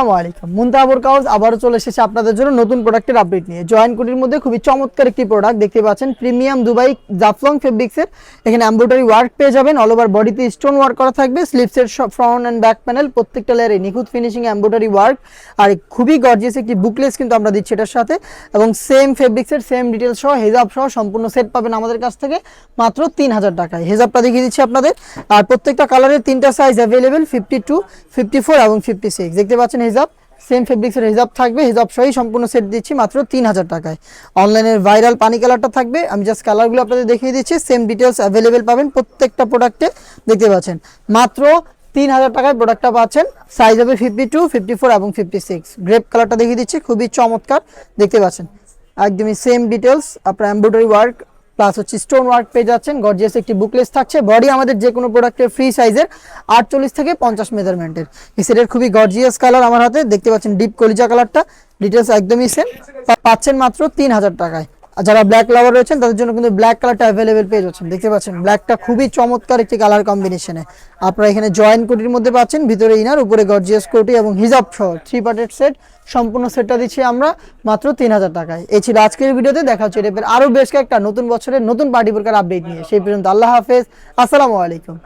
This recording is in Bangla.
আসসালামু আলাইকুম। মুন্তাহাবুর কাউজ আবারও চলে এসেছে আপনাদের জন্য নতুন প্রোডাক্টের আপডেট নিয়ে। জয়েন্ট কোটির মধ্যে খুবই চমৎকার একটি প্রোডাক্ট দেখতে পাচ্ছেন, প্রিমিয়াম দুবাই জাফলং ফেব্রিক্সের এখানে এমব্রয়ডারি ওয়ার্ক পেয়ে যাবেন অল ওভার বডিতে স্টোন ওয়ার্ক করা থাকবে স্লিপসের ফ্রন্ট অ্যান্ড ব্যাক প্যানেল প্রত্যেকটা লেয়ারে নিখুঁত ফিনিশিং এমব্রয়ডারি ওয়ার্ক আর খুবই গর্জিয়াস একটি বুকলেস কিন্তু আমরা দিচ্ছি এটার সাথে। এবং সেম ফেব্রিক্সের সেম ডিটেলস সহ হেজাব সহ সম্পূর্ণ সেট পাবেন আমাদের কাছ থেকে, মাত্র তিন হাজার টাকায় হেজাবটা দেখিয়ে দিচ্ছি আপনাদের। আর প্রত্যেকটা কালারের তিনটা size available fifty two fifty four এবং ফিফটি সিক্স দেখতে পাচ্ছেন হেজাব সেম ফেব্রিক্সের হিজাব থাকবে। হিজাব সহই সম্পূর্ণ সেট দিচ্ছি মাত্র তিন হাজার টাকায়। অনলাইনের ভাইরাল পানি কালারটা থাকবে। আমি জাস্ট কালারগুলো আপনাদের দেখিয়ে দিচ্ছি। সেম ডিটেলস অ্যাভেলেবেল পাবেন প্রত্যেকটা প্রোডাক্টে দেখতে পাচ্ছেন, মাত্র তিন হাজার টাকায় প্রোডাক্টটা পাচ্ছেন। সাইজ হবে ফিফটি টু ফিফটি ফোর এবং ফিফটি সিক্স গ্রেপ কালারটা দেখিয়ে দিচ্ছি। খুবই চমৎকার। দেখতে পাচ্ছেন, একদমই সেম ডিটেলস আপনার এমব্রয়ডারি ওয়ার্ক প্লাস হচ্ছে স্টোন ওয়ার্ক পেয়ে যাচ্ছেন। গর্জিয়াস একটি বুকলেস থাকছে। বডি আমাদের যে কোনো প্রোডাক্টের ফ্রি সাইজের আটচল্লিশ থেকে পঞ্চাশ মেজারমেন্টের এই সেটের খুবই গর্জিয়াস কালার আমার হাতে। দেখতে পাচ্ছেন ডিপ কলিজা কালারটা ডিটেলস একদমই সেম পাচ্ছেন মাত্র তিন হাজার টাকায়। আর যারা ব্ল্যাক লাভার রয়েছেন, তাদের জন্য কিন্তু ব্ল্যাক কালারটা অ্যাভেলেবেল পেয়ে যাচ্ছেন। দেখতে পাচ্ছেন ব্ল্যাকটা খুবই চমৎকার একটি কালার কম্বিনেশনে আপনারা এখানে জয়েন্ট কোটির মধ্যে পাচ্ছেন, ভিতরে ইনার উপরে গর্জিয়াস কোটি এবং হিজাব সহ থ্রি পার্টের সেট সম্পূর্ণ সেটটা দিচ্ছি আমরা মাত্র তিন হাজার টাকায়। এই ছিল আজকের ভিডিওতে, দেখা হচ্ছে এর আরও বেশ কয়েকটা নতুন বছরের নতুন পার্টি প্রকার আপডেট নিয়ে। সেই পর্যন্ত আল্লাহ হাফেজ, আসসালামু আলাইকুম।